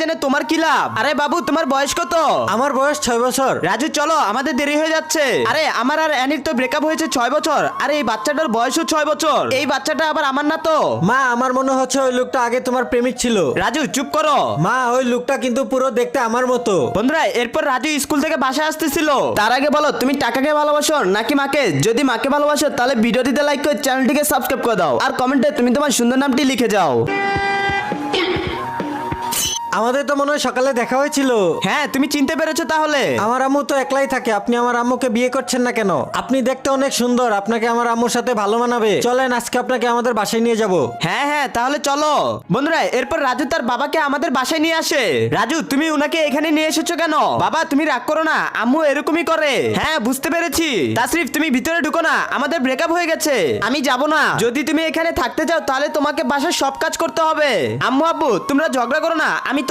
জেনে তোমার কি লাভ? আরে বাবু তোমার বয়স কত? আমার বয়স ছয় বছর। রাজু চলো আমাদের দেরি হয়ে যাচ্ছে। আরে আমার আর অ্যানির তো ব্রেকআপ হয়েছে ছয় বছর। আরে এই বাচ্চাটার বয়সও ছয় বছর। এই বাচ্চাটা আবার আমার না তো? মা আমার মনে হচ্ছে ওই লোকটা আগে তোমার প্রেমিক ছিল। রাজু চুপ করো। মা ওই লোকটা কিন্তু পুরো দেখতে আমার মতো। বন্ধুরা এরপর রাজু স্কুল থেকে বাসায় আসতেছিল। তার আগে বলো তুমি টাকাকে ভালোবাসো নাকি মাকে? যদি মাকে ভালোবাসো তাহলে ভিডিওটিতে লাইক করে চ্যানেলটিকে সাবস্ক্রাইব করে দাও। আর কমেন্টে তুমি তোমার সুন্দর নামটি লিখে যাও। আমাদের তো মনে হয় সকালে দেখা হয়েছিল। হ্যাঁ তুমি চিনতে পেরেছ তাহলে। আমার আম্মু তো একলাই থাকে আপনি আমার আম্মুকে বিয়ে করছেন না কেন? আপনি দেখতে অনেক সুন্দর আপনাকে আমার আম্মুর সাথে ভালো মানাবে। চলেন আজকে আপনাকে আমাদের বাসায় নিয়ে যাব। হ্যাঁ হ্যাঁ তাহলে চলো। বন্ধুরা এরপর রাজু তার বাবাকে আমাদের বাসায় নিয়ে আসে। রাজু তুমি উনাকে এখানে নিয়ে এসেছ কেন? বাবা তুমি রাগ করো না আম্মু এরকমই করে। হ্যাঁ বুঝতে পেরেছি। তাসরিফ তুমি ভিতরে ঢুকো না আমাদের ব্রেকআপ হয়ে গেছে। আমি যাব না। যদি তুমি এখানে থাকতে চাও তাহলে তোমাকে বাসার সব কাজ করতে হবে। আম্মু আব্বু তোমরা ঝগড়া করো না আমি